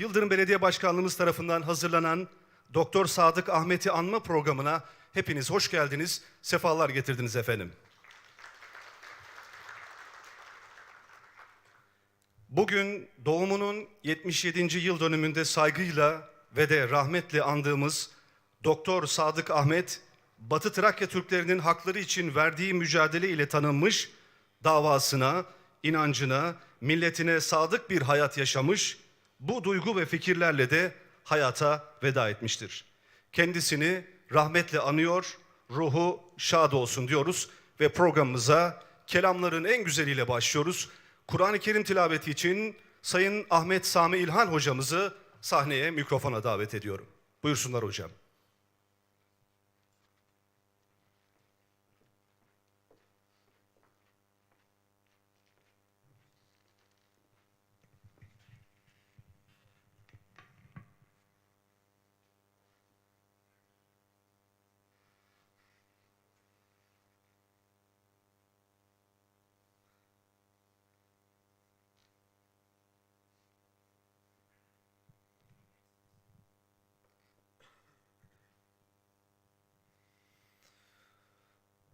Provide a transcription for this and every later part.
Yıldırım Belediye Başkanlığımız tarafından hazırlanan Doktor Sadık Ahmet'i anma programına hepiniz hoş geldiniz, sefalar getirdiniz efendim. Bugün doğumunun 77. yıl dönümünde saygıyla ve de rahmetle andığımız Doktor Sadık Ahmet, Batı Trakya Türklerinin hakları için verdiği mücadele ile tanınmış, davasına, inancına, milletine sadık bir hayat yaşamış, bu duygu ve fikirlerle de hayata veda etmiştir. Kendisini rahmetle anıyor, ruhu şad olsun diyoruz ve programımıza kelamların en güzeliyle başlıyoruz. Kur'an-ı Kerim tilaveti için Sayın Ahmet Sami İlhan hocamızı sahneye, mikrofona davet ediyorum. Buyursunlar hocam.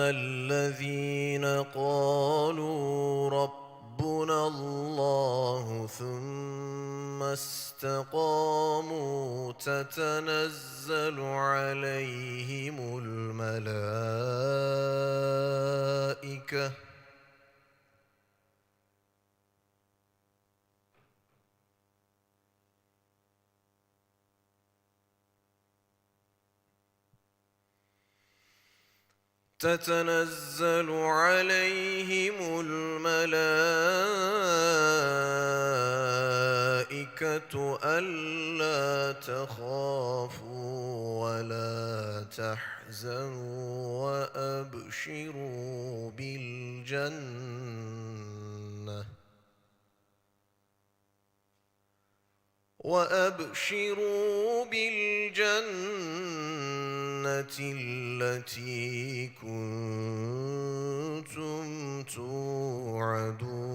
الذين قالوا ربنا الله ثم استقاموا تتنزل عليهم الملائكة تتنزل عليهم الملائكة ألا تخافوا ولا تحزنوا وأبشروا بالجنة وأبشروا بالجنة التي كنتم توعدون.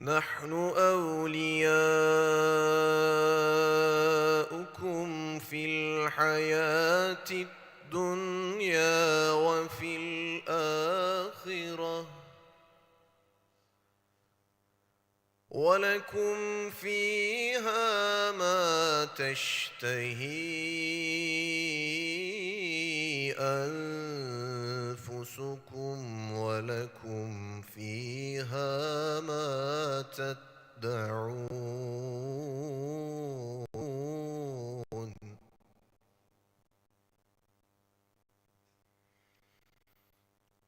نحن أولياؤكم في الحياة الدنيا. ولكم فيها ما تشتهي أنفسكم ولكم فيها ما تدعون.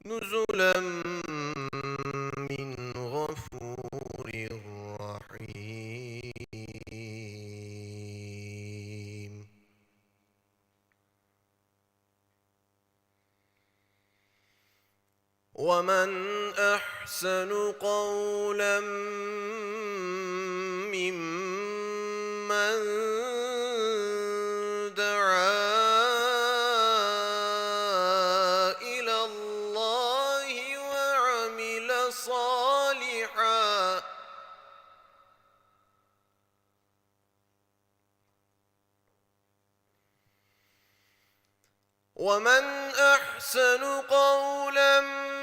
نزلا ومن أحسن قولا ممن دعا إلى الله وعمل صالحا. ومن أحسن قولا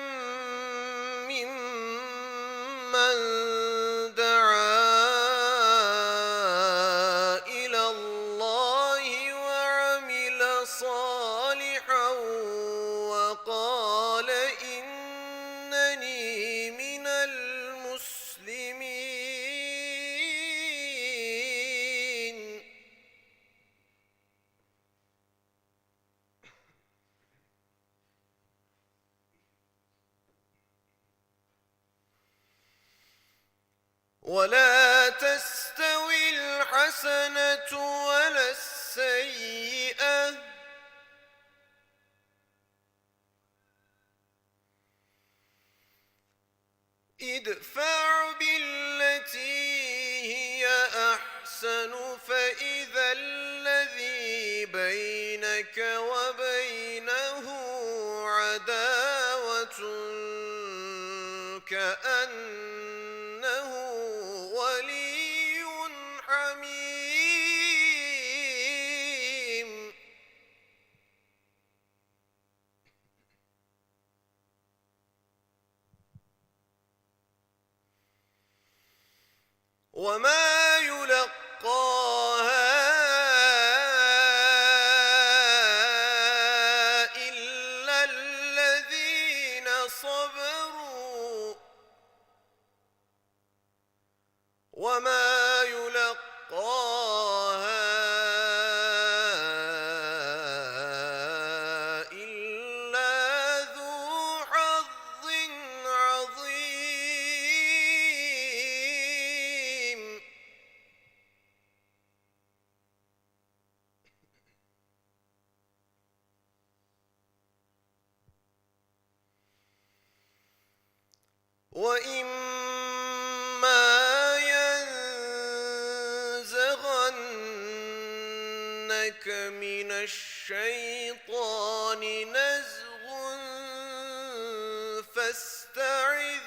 ولا تستوي الحسنة ولا السيئة. ادفع بالتي هي أحسن فإذا الذي بينك وبينه عداوة كأنه Oh. الشيطان نزغ فاستعذ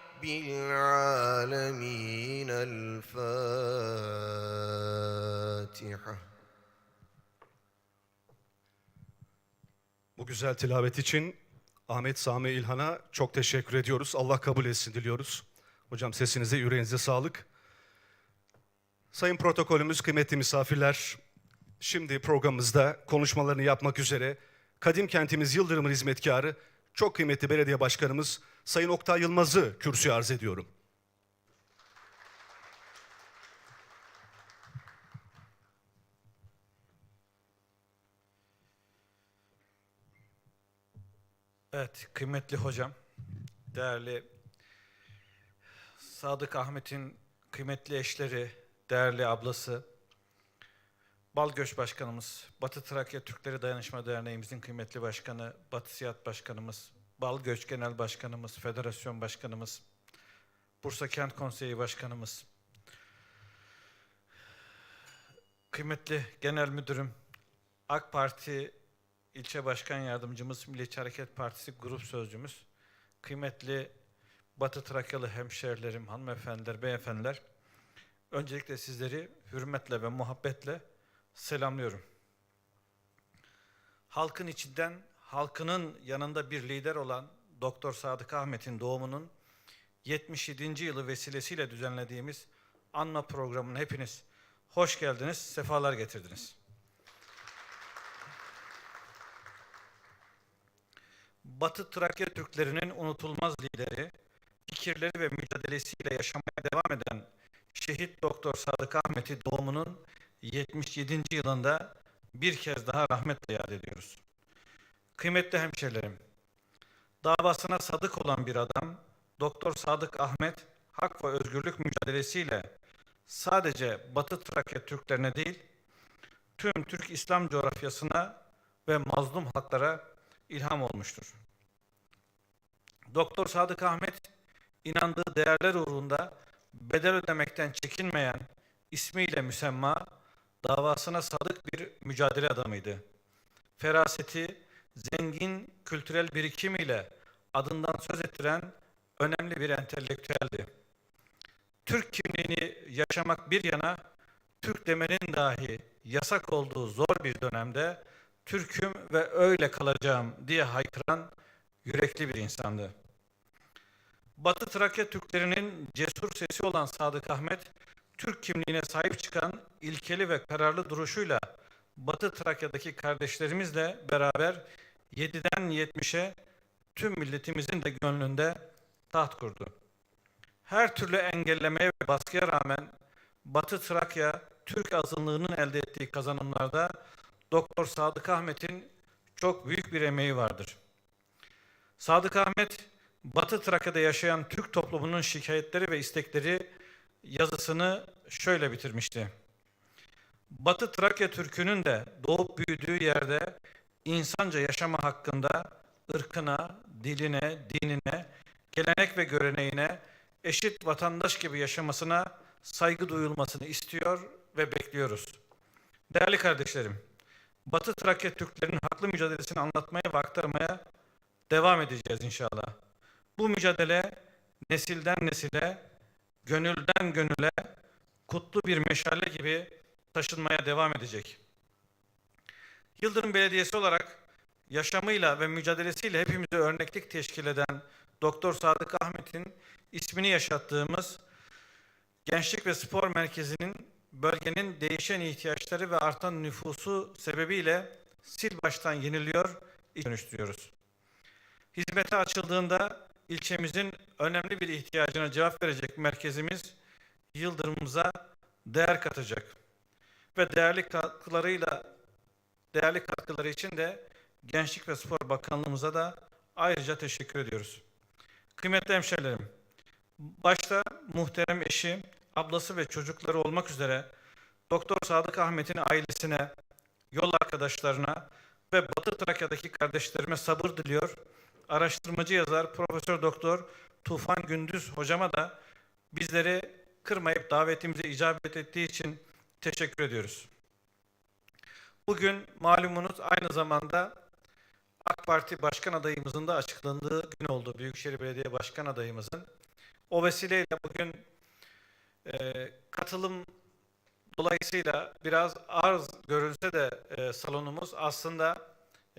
العالمين الفاتحة Bu güzel tilavet için Ahmet Sami İlhan'a çok teşekkür ediyoruz. Allah kabul etsin diliyoruz. Hocam sesinize, yüreğinize sağlık. Sayın protokolümüz, kıymetli misafirler, şimdi programımızda konuşmalarını yapmak üzere Kadim Kentimiz Yıldırım'ın hizmetkarı, çok kıymetli belediye başkanımız Sayın Oktay Yılmaz'ı kürsüye arz ediyorum. Evet, kıymetli hocam, değerli Sadık Ahmet'in kıymetli eşleri, değerli ablası, Balgöç Başkanımız, Batı Trakya Türkleri Dayanışma Derneğimizin kıymetli başkanı, Batı Siyat Başkanımız, Balgöç Genel Başkanımız, Federasyon Başkanımız, Bursa Kent Konseyi Başkanımız, kıymetli Genel Müdürüm, AK Parti İlçe Başkan Yardımcımız, Milliyetçi Hareket Partisi Grup Sözcümüz, kıymetli Batı Trakyalı hemşehrilerim, hanımefendiler, beyefendiler, öncelikle sizleri hürmetle ve muhabbetle selamlıyorum. Halkın içinden, halkının yanında bir lider olan Doktor Sadık Ahmet'in doğumunun 77. yılı vesilesiyle düzenlediğimiz anma programına hepiniz hoş geldiniz, sefalar getirdiniz. Batı Trakya Türklerinin unutulmaz lideri, fikirleri ve mücadelesiyle yaşamaya devam eden şehit Doktor Sadık Ahmet'i doğumunun 77. yılında bir kez daha rahmetle yad ediyoruz. Kıymetli hemşerilerim, davasına sadık olan bir adam, Doktor Sadık Ahmet, hak ve özgürlük mücadelesiyle sadece Batı Trakya Türklerine değil, tüm Türk İslam coğrafyasına ve mazlum halklara ilham olmuştur. Doktor Sadık Ahmet inandığı değerler uğrunda bedel ödemekten çekinmeyen ismiyle müsemma davasına sadık bir mücadele adamıydı. Feraseti, zengin kültürel birikimiyle adından söz ettiren önemli bir entelektüeldi. Türk kimliğini yaşamak bir yana, Türk demenin dahi yasak olduğu zor bir dönemde Türk'üm ve öyle kalacağım diye haykıran yürekli bir insandı. Batı Trakya Türklerinin cesur sesi olan Sadık Ahmet, Türk kimliğine sahip çıkan ilkeli ve kararlı duruşuyla Batı Trakya'daki kardeşlerimizle beraber 7'den 70'e tüm milletimizin de gönlünde taht kurdu. Her türlü engellemeye ve baskıya rağmen Batı Trakya Türk azınlığının elde ettiği kazanımlarda Doktor Sadık Ahmet'in çok büyük bir emeği vardır. Sadık Ahmet, Batı Trakya'da yaşayan Türk toplumunun şikayetleri ve istekleri yazısını şöyle bitirmişti. Batı Trakya Türk'ünün de doğup büyüdüğü yerde insanca yaşama hakkında ırkına, diline, dinine, gelenek ve göreneğine eşit vatandaş gibi yaşamasına saygı duyulmasını istiyor ve bekliyoruz. Değerli kardeşlerim, Batı Trakya Türklerinin haklı mücadelesini anlatmaya ve aktarmaya devam edeceğiz inşallah. Bu mücadele nesilden nesile, gönülden gönüle kutlu bir meşale gibi taşınmaya devam edecek. Yıldırım Belediyesi olarak yaşamıyla ve mücadelesiyle hepimize örneklik teşkil eden Doktor Sadık Ahmet'in ismini yaşattığımız Gençlik ve Spor Merkezi'nin bölgenin değişen ihtiyaçları ve artan nüfusu sebebiyle sil baştan yeniliyor, dönüştürüyoruz. Hizmete açıldığında ilçemizin önemli bir ihtiyacına cevap verecek merkezimiz Yıldırım'ımıza değer katacak. Ve değerli katkılarıyla değerli katkıları için de Gençlik ve Spor Bakanlığımıza da ayrıca teşekkür ediyoruz. Kıymetli hemşehrilerim, başta muhterem eşi, ablası ve çocukları olmak üzere Doktor Sadık Ahmet'in ailesine, yol arkadaşlarına ve Batı Trakya'daki kardeşlerime sabır diliyor. Araştırmacı yazar Profesör Doktor Tufan Gündüz hocama da bizleri kırmayıp davetimize icabet ettiği için teşekkür ediyoruz. Bugün malumunuz aynı zamanda AK Parti Başkan adayımızın da açıklandığı gün oldu. Büyükşehir Belediye Başkan adayımızın. O vesileyle bugün e, katılım dolayısıyla biraz arz görünse de e, salonumuz aslında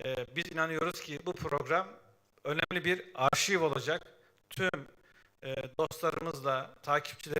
e, biz inanıyoruz ki bu program önemli bir arşiv olacak. Tüm e, dostlarımızla, takipçilerimizle